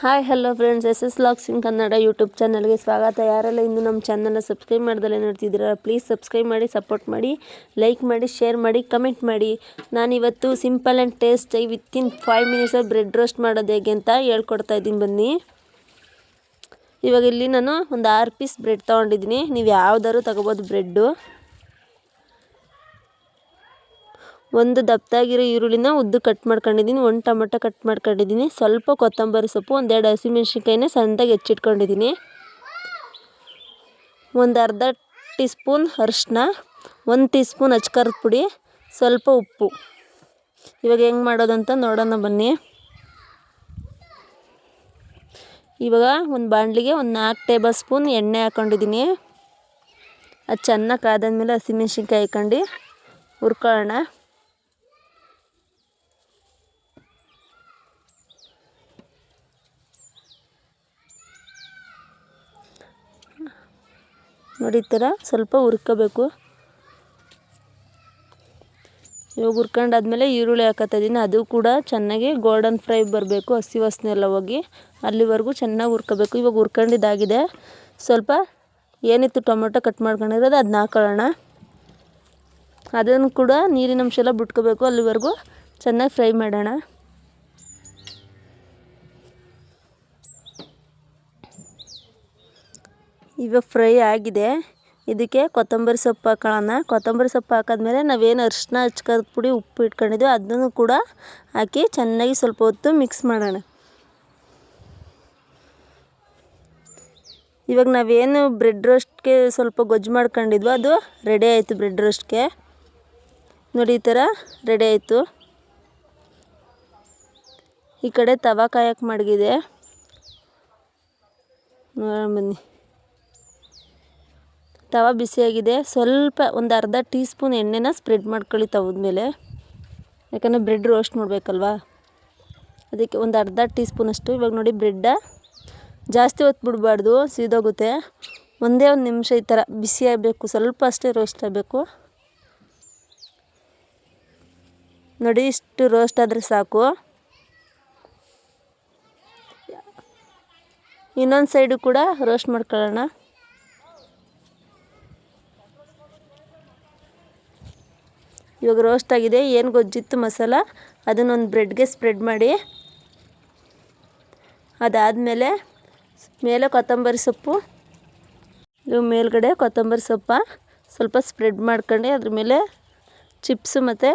Hi hello friends S S logs in Kannada YouTube ಚಾನಲ್ಗೆ ಸ್ವಾಗತ. ಯಾರೆಲ್ಲ ಇನ್ನು ನಮ್ಮ ಚಾನಲ್ನ ಸಬ್ಸ್ಕ್ರೈಬ್ ಮಾಡ್ದಲ್ಲೇ ನೋಡ್ತಿದ್ದೀರಾ ಪ್ಲೀಸ್ ಸಬ್ಸ್ಕ್ರೈಬ್ ಮಾಡಿ ಸಪೋರ್ಟ್ ಮಾಡಿ ಲೈಕ್ ಮಾಡಿ ಶೇರ್ ಮಾಡಿ ಕಮೆಂಟ್ ಮಾಡಿ. ನಾನಿವತ್ತು ಸಿಂಪಲ್ ಆ್ಯಂಡ್ ಟೇಸ್ಟಾಗಿ ವಿತಿನ್ ಫೈವ್ ಮಿನಿಟ್ಸಲ್ಲಿ ಬ್ರೆಡ್ ರೋಸ್ಟ್ ಮಾಡೋದು ಹೇಗೆ ಅಂತ ಹೇಳ್ಕೊಡ್ತಾ ಇದ್ದೀನಿ ಬನ್ನಿ. ಇವಾಗ ಇಲ್ಲಿ ನಾನು ಒಂದು ಆರು ಪೀಸ್ ಬ್ರೆಡ್ ತೊಗೊಂಡಿದ್ದೀನಿ. ನೀವು ಯಾವ್ದಾದ್ರು ತಗೋಬೋದು ಬ್ರೆಡ್ಡು ಒಂದು ದಪ್ಪದಾಗಿರೋ ಈರುಳ್ಳಿನ ಉದ್ದು ಕಟ್ ಮಾಡ್ಕೊಂಡಿದ್ದೀನಿ, ಒಂದು ಟೊಮೆಟೊ ಕಟ್ ಮಾಡ್ಕೊಂಡಿದ್ದೀನಿ, ಸ್ವಲ್ಪ ಕೊತ್ತಂಬರಿ ಸೊಪ್ಪು, ಒಂದೆರಡು ಹಸಿಮೆಣ್ಸಿನ್ಕಾಯಿನ ಸಣ್ಣದಾಗಿ ಹೆಚ್ಚಿಟ್ಕೊಂಡಿದ್ದೀನಿ. ಒಂದು ಅರ್ಧ ಟೀ ಸ್ಪೂನ್ ಅರಿಶಿನ, ಒಂದು ಟೀ ಸ್ಪೂನ್ ಅಚ್ಕಾರದ ಪುಡಿ, ಸ್ವಲ್ಪ ಉಪ್ಪು. ಇವಾಗ ಹೆಂಗೆ ಮಾಡೋದಂತ ನೋಡೋಣ ಬನ್ನಿ. ಇವಾಗ ಒಂದು ಬಾಣಲಿಗೆ ಒಂದು ನಾಲ್ಕು ಟೇಬಲ್ ಸ್ಪೂನ್ ಎಣ್ಣೆ ಹಾಕ್ಕೊಂಡಿದ್ದೀನಿ ಅದು ಚೆನ್ನಾಗಿ ಕಾದಾದ್ಮೇಲೆ ಹಸಿಮೆಣ್ಸಿನ್ಕಾಯಿ ಹಾಕ್ಕೊಂಡು ಹುರ್ಕೊಳ್ಳೋಣ. ನೋಡಿ ಈ ಥರ ಸ್ವಲ್ಪ ಹುರ್ಕೋಬೇಕು. ಇವಾಗ ಹುರ್ಕೊಂಡಾದ್ಮೇಲೆ ಈರುಳ್ಳಿ ಹಾಕತ್ತಿದ್ದೀನಿ ಅದು ಕೂಡ ಚೆನ್ನಾಗಿ ಗೋಲ್ಡನ್ ಫ್ರೈ ಬರಬೇಕು, ಹಸಿ ವಾಸನೆ ಹೋಗಿ. ಅಲ್ಲಿವರೆಗೂ ಚೆನ್ನಾಗಿ ಹುರ್ಕೋಬೇಕು. ಇವಾಗ ಹುರ್ಕೊಂಡಿದ್ದಾಗಿದೆ. ಸ್ವಲ್ಪ ಏನಿತ್ತು ಟೊಮೊಟೊ ಕಟ್ ಮಾಡ್ಕೊಂಡಿರೋದು ಅದನ್ನ ಹಾಕೊಳ್ಳೋಣ. ಅದನ್ನು ಕೂಡ ನೀರಿನಂಶ ಎಲ್ಲ ಬಿಟ್ಕೋಬೇಕು. ಅಲ್ಲಿವರೆಗೂ ಚೆನ್ನಾಗಿ ಫ್ರೈ ಮಾಡೋಣ. ಇವಾಗ ಫ್ರೈ ಆಗಿದೆ. ಇದಕ್ಕೆ ಕೊತ್ತಂಬರಿ ಸೊಪ್ಪು ಹಾಕೊಳ್ಳೋಣ. ಕೊತ್ತಂಬರಿ ಸೊಪ್ಪು ಹಾಕಿದ್ಮೇಲೆ ನಾವೇನು ಅರಿಶಿನ ಹಚ್ಕರದ ಪುಡಿ, ಉಪ್ಪು ಇಟ್ಕೊಂಡಿದ್ವಿ ಅದನ್ನು ಕೂಡ ಹಾಕಿ ಚೆನ್ನಾಗಿ ಸ್ವಲ್ಪ ಹೊತ್ತು ಮಿಕ್ಸ್ ಮಾಡೋಣ. ಇವಾಗ ನಾವೇನು ಬ್ರೆಡ್ ರೋಸ್ಟ್ಗೆ ಸ್ವಲ್ಪ ಗೊಜ್ಜು ಮಾಡ್ಕೊಂಡಿದ್ವೋ ಅದು ರೆಡಿ ಆಯಿತು ಬ್ರೆಡ್ ರೋಸ್ಟ್ಗೆ ನೋಡಿ ಈ ಥರ ರೆಡಿ ಆಯಿತು. ಈ ಕಡೆ ತವಾ ಕಾಯಕ್ಕೆ ಮಡಗಿದೆ. ನೋಡೋಣ ಬನ್ನಿ. ತವ ಬಿಸಿಯಾಗಿದೆ. ಸ್ವಲ್ಪ ಒಂದು ಅರ್ಧ ಟೀ ಸ್ಪೂನ್ ಎಣ್ಣೆನ ಸ್ಪ್ರೆಡ್ ಮಾಡ್ಕೊಳ್ಳಿ ತವದ ಮೇಲೆ. ಯಾಕಂದರೆ ಬ್ರೆಡ್ ರೋಸ್ಟ್ ಮಾಡಬೇಕಲ್ವಾ? ಅದಕ್ಕೆ ಒಂದು ಅರ್ಧ ಟೀ ಸ್ಪೂನಷ್ಟು ಇವಾಗ ನೋಡಿ ಬ್ರೆಡ್ಡ ಜಾಸ್ತಿ ಹೊತ್ತು ಬಿಡಬಾರ್ದು, ಸೀದೋಗುತ್ತೆ. ಒಂದೇ ಒಂದು ನಿಮಿಷ ಈ ಥರ ಬಿಸಿಯಾಗಬೇಕು ಸ್ವಲ್ಪ ಅಷ್ಟೇ ರೋಸ್ಟ್ ಆಗಬೇಕು. ನೋಡಿ ಇಷ್ಟು ರೋಸ್ಟ್ ಆದರೆ ಸಾಕು. ಇನ್ನೊಂದು ಸೈಡು ಕೂಡ ರೋಸ್ಟ್ ಮಾಡ್ಕೊಳ್ಳೋಣ. ಇವಾಗ ರೋಸ್ಟ್ ಆಗಿದೆ. ಏನು ಗೊಜ್ಜಿತ್ತು ಮಸಾಲ? ಅದನ್ನೊಂದು ಬ್ರೆಡ್ಗೆ ಸ್ಪ್ರೆಡ್ ಮಾಡಿ. ಅದಾದಮೇಲೆ ಮೇಲೆ ಕೊತ್ತಂಬರಿ ಸೊಪ್ಪು. ಇವು ಮೇಲ್ಗಡೆ ಕೊತ್ತಂಬರಿ ಸೊಪ್ಪ. ಸ್ವಲ್ಪ ಸ್ಪ್ರೆಡ್ ಮಾಡ್ಕೊಂಡು ಅದ್ರ ಮೇಲೆ ಚಿಪ್ಸು ಮತ್ತು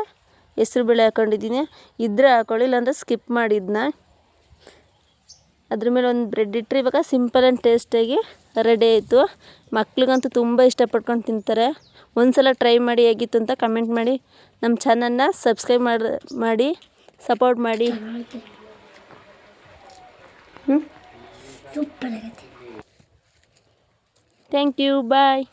ಹೆಸ್ರುಬೇಳೆ ಹಾಕ್ಕೊಂಡಿದ್ದೀನಿ ಇದ್ರೆ ಹಾಕೊಳ್ಳಿಲ್ಲ ಇಲ್ಲಾಂದ್ರೆ ಸ್ಕಿಪ್ ಮಾಡಿದ್ನ. ಅದ್ರ ಮೇಲೆ ಒಂದು ಬ್ರೆಡ್ ಇಟ್ಟರೆ ಇವಾಗ ಸಿಂಪಲ್ ಆ್ಯಂಡ್ ಟೇಸ್ಟಾಗಿ ರೆಡಿ ಆಯಿತು. ಮಕ್ಳಿಗಂತೂ ತುಂಬ ಇಷ್ಟಪಡ್ಕೊಂಡು ತಿಂತಾರೆ. ಒಂದು ಸಲ ಟ್ರೈ ಮಾಡಿ ಹೇಗಿತ್ತು ಅಂತ ಕಮೆಂಟ್ ಮಾಡಿ. ನಮ್ಮ ಚಾನಲ್ನ ಸಬ್ಸ್ಕ್ರೈಬ್ ಮಾಡಿ ಮಾಡಿ ಸಪೋರ್ಟ್ ಮಾಡಿ. ಹ್ಞೂ ಥ್ಯಾಂಕ್ ಯು ಬಾಯ್.